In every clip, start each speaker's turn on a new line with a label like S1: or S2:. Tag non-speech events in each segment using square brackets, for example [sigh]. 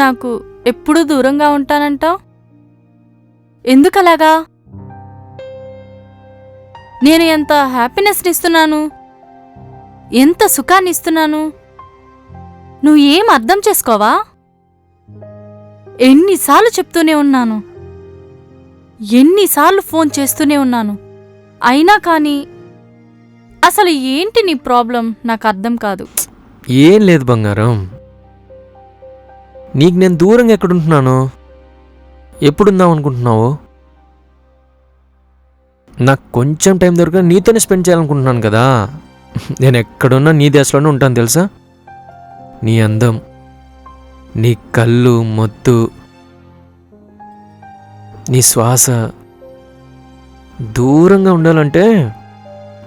S1: నాకు ఎప్పుడూ దూరంగా ఉంటానంటావు? ఎందుకలాగా? నేను ఎంత హ్యాపీనెస్ని ఇస్తున్నాను? ఎంత సుఖాన్ని ఇస్తున్నాను? నువ్వు ఏం అర్థం చేసుకోవా? ఎన్నిసార్లు చెప్తూనే ఉన్నాను. ఎన్నిసార్లు ఫోన్ చేస్తూనే ఉన్నాను. అయినా కానీ అసలు ఏంటి నీ ప్రాబ్లం? నాకు అర్థం కాదు.
S2: ఏం లేదు బంగారం. నీకు నేను దూరంగా ఎక్కడుంటున్నాను? ఎప్పుడుందాం అనుకుంటున్నావు? నాకు కొంచెం టైం దొరక నీతోనే స్పెండ్ చేయాలనుకుంటున్నాను కదా. నేను ఎక్కడున్నా నీ దేశంలోనే ఉంటాను తెలుసా? నీ అందం నీ కళ్ళు మొత్తు నీ శ్వాస. దూరంగా ఉండాలంటే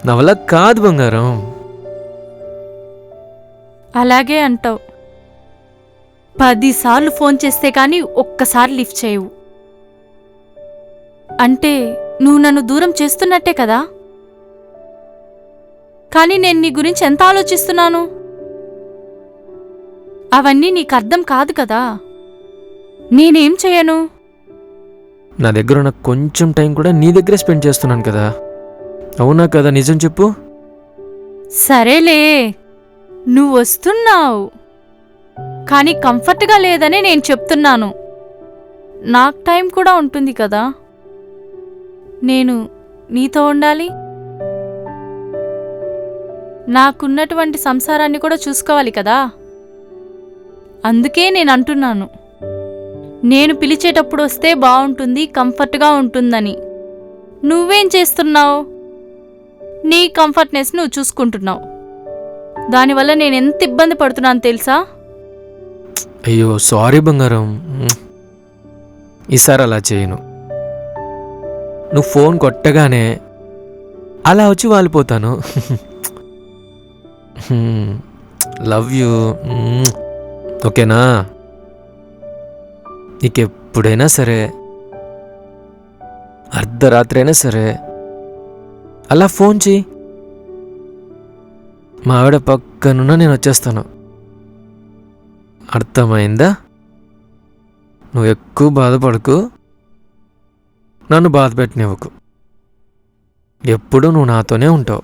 S2: నా వల్ల కాదు బంగారం.
S1: అలాగే అంటావు. పదిసార్లు ఫోన్ చేస్తే కానీ ఒక్కసారి లిఫ్ట్ చేయవు. అంటే నువ్వు నన్ను దూరం చేస్తున్నట్టే కదా? కానీ నేను నీ గురించి ఎంత ఆలోచిస్తున్నాను? అవన్నీ నీకు అర్థం కాదు కదా? నేనేం చేయను?
S2: నా దగ్గర ఉన్న కొంచెం టైం కూడా నీ దగ్గరే స్పెండ్ చేస్తున్నాను కదా? అవునా కదా? నిజం చెప్పు.
S1: సరేలే. నువ్వు వస్తున్నావు. కానీ కంఫర్ట్గా లేదని నేను చెప్తున్నాను. నాకు టైం కూడా ఉంటుంది కదా. నేను నీతో ఉండాలి. నాకున్నటువంటి సంసారాన్ని కూడా చూసుకోవాలి కదా. అందుకే నేను అంటున్నాను. నేను పిలిచేటప్పుడు వస్తే బాగుంటుంది కంఫర్ట్గా ఉంటుందని. నువ్వేం చేస్తున్నావు? నీ కంఫర్ట్నెస్ నువ్వు చూసుకుంటున్నావు. దానివల్ల నేను ఎంత ఇబ్బంది పడుతున్నాను తెలుసా?
S2: అయ్యో సారీ బంగారం. ఈసారి అలా చేయను. నువ్వు ఫోన్ కొట్టగానే అలా వచ్చి వాలిపోతాను. Love you. ఓకేనా? నీకెప్పుడైనా సరే అర్ధరాత్రి అయినా సరే అలా ఫోన్ చేయి. మా ఆవిడ పక్కనున్న నేను వచ్చేస్తాను. అర్థమైందా? నువ్వు ఎక్కువ బాధపడకు. నన్ను బాధ పెట్టనివ్వకు. ఎప్పుడు నువ్వు నాతోనే ఉంటావు.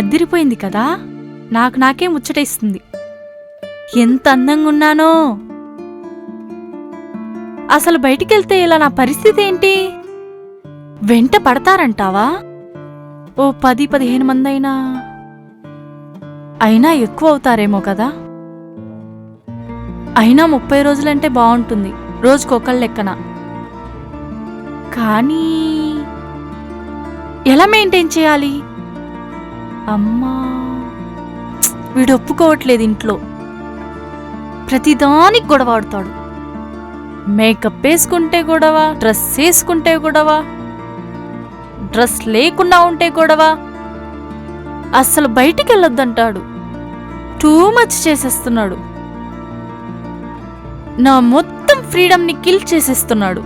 S1: అదిరిపోయింది కదా? నాకు నాకే ముచ్చటేస్తుంది. ఎంత అందంగా ఉన్నానో అసలు బయటికెళ్తే ఇలా నా పరిస్థితి ఏంటి? వెంట పడతారంటావా? ఓ పది పదిహేను మంది అయినా అయినా ఎక్కువ అవుతారేమో కదా? అయినా ముప్పై రోజులంటే బాగుంటుంది రోజుకొకళ్ళ లెక్కన. కానీ ఎలా మెయింటైన్ చేయాలి? అమ్మా. వీడు ఒప్పుకోవట్లేదు ఇంట్లో. ప్రతిదానికి గొడవాడుతాడు మేకప్ వేసుకుంటే గొడవ డ్రెస్ వేసుకుంటే గొడవ డ్రెస్ లేకుండా ఉంటే గొడవ. అస్సలు బయటికి వెళ్ళొద్దంటాడు. టూ మచ్ చేసేస్తున్నాడు. నా మొత్తం ఫ్రీడమ్ని కిల్ చేసేస్తున్నాడు.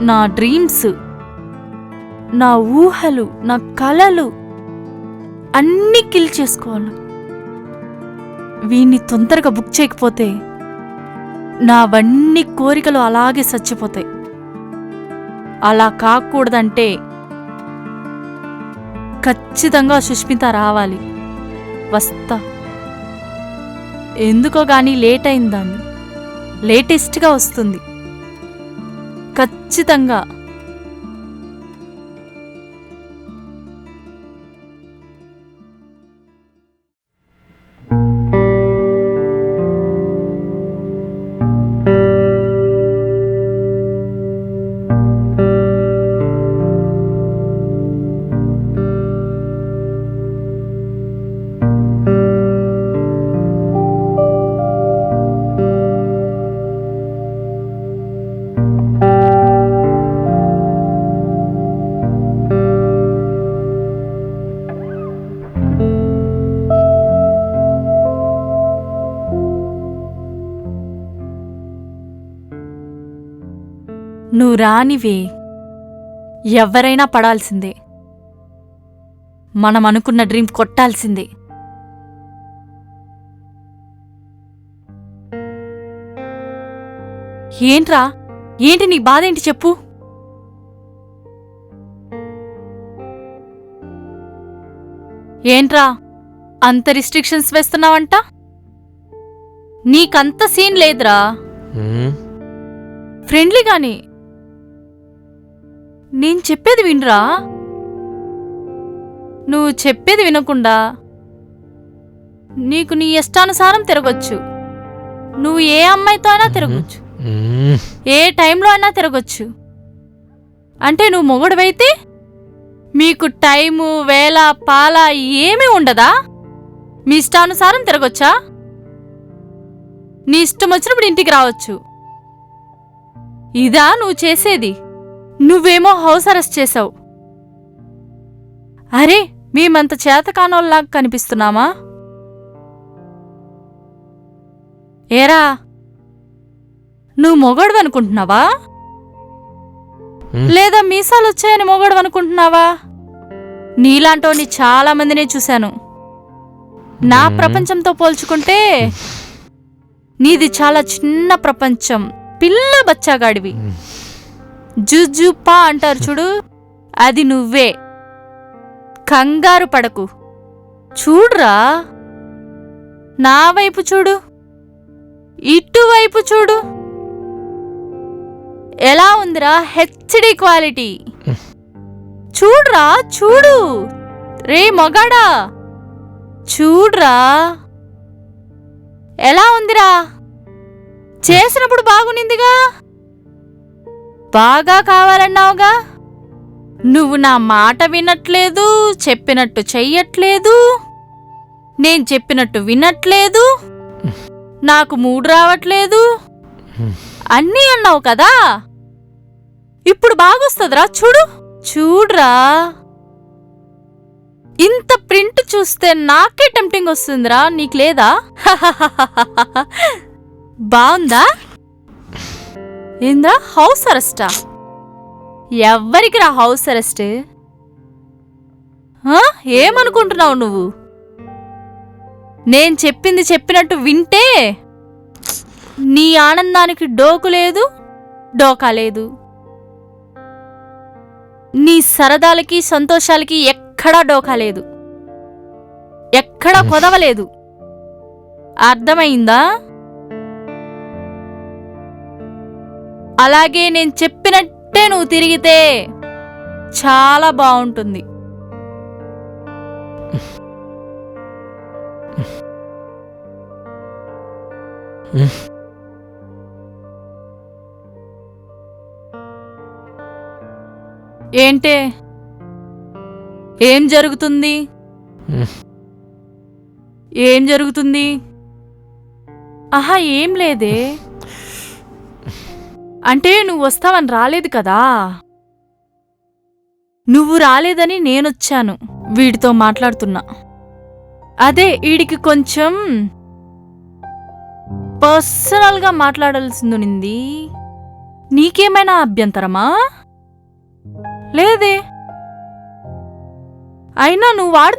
S1: నా డ్రీమ్స్ నా ఊహలు నా కలలు. అన్నీ కిల్ చేసుకోవాలి. వీణ్ణి తొందరగా బుక్ చేయకపోతే నావన్నీ కోరికలు అలాగే చచ్చిపోతాయి అలా కాకూడదంటే ఖచ్చితంగా సుష్మిత రావాలి. వస్తా. ఎందుకో గాని లేట్ అయిందాన్ని. లేటెస్ట్గా వస్తుంది. ఖచ్చితంగా. నువ్వు రానివే ఎవరైనా పడాల్సిందే. మనం అనుకున్న డ్రీమ్ కొట్టాల్సిందే. ఏంట్రా? ఏంటి నీ బాధ ఏంటి చెప్పు. ఏంట్రా? అంత రిస్ట్రిక్షన్స్ వేస్తున్నావంట? నీకంత సీన్ లేదురా. ఫ్రెండ్లీగాని నేను చెప్పేది వినరా? నువ్వు చెప్పేది వినకుండా నీకు నీ ఇష్టానుసారం తిరగొచ్చు. నువ్వు ఏ అమ్మాయితో అయినా తిరగొచ్చు. ఏ టైంలో అయినా తిరగొచ్చు. అంటే నువ్వు మొగుడువైతే మీకు టైము వేళ పాల ఏమీ ఉండదా? మీ ఇష్టానుసారం తిరగొచ్చా? నీ ఇష్టం వచ్చినప్పుడు ఇంటికి రావచ్చు. ఇదా నువ్వు చేసేది. నువ్వేమో హౌస్ అరెస్ట్ చేసావు అరే మేమంత చేతకానోళ్ళలాగా కనిపిస్తున్నామా? ఏరా నువ్వు మొగడు అనుకుంటున్నావా. లేదా మీసాలు వచ్చాయని మొగడు అనుకుంటున్నావా? నీలాంటోని చాలా మందినే చూశాను. నా. ప్రపంచంతో పోల్చుకుంటే నీది చాలా చిన్న ప్రపంచం. పిల్ల బచ్చాగాడివి. జుజుపా అంటారు చూడు. అది నువ్వే. కంగారు పడకు. చూడ్రా. నా వైపు చూడు. ఇటువైపు చూడు. ఎలా ఉందిరా హెచ్డి క్వాలిటీ? చూడ్రా చూడు. రే మొగాడా. చూడ్రా. ఎలా ఉందిరా? చేసినప్పుడు బాగునిందిగా. బాగా కావాలన్నావుగా? నువ్వు నా మాట వినట్లేదు చెప్పినట్టు చెయ్యట్లేదు. నేను చెప్పినట్టు వినట్లేదు. నాకు మూడు రావట్లేదు. అన్నీ అన్నావు కదా? ఇప్పుడు బాగొస్తుందిరా చూడు. చూడ్రా. ఇంత ప్రింట్ చూస్తే నాకే టెంప్టింగ్ వస్తుందిరా నీకు లేదా? [laughs] బాగుందా? ఏంద్రా హౌస్ అరెస్టా? ఎవ్వరికి రా హౌస్ అరెస్ట్? ఏమనుకుంటున్నావు నువ్వు? నేను చెప్పింది చెప్పినట్టు వింటే నీ ఆనందానికి డోకు లేదు డోకా లేదు. నీ సరదాలకి సంతోషాలకి ఎక్కడా డోకా లేదు. ఎక్కడా కొదవలేదు అర్థమైందా? అలాగే నేను చెప్పినట్టే నువ్వు తిరిగితే చాలా బాగుంటుంది. ఏంటే? ఏం జరుగుతుంది? ఏం జరుగుతుంది? ఆహా ఏం లేదే. అంటే నువ్వు వస్తావని రాలేదు కదా? నువ్వు రాలేదని నేనొచ్చాను వీడితో మాట్లాడుతున్నా. అదే వీడికి కొంచెం పర్సనల్గా మాట్లాడాల్సింది నీకేమైనా అభ్యంతరమా? లేదే. అయినా నువ్వు వాడితో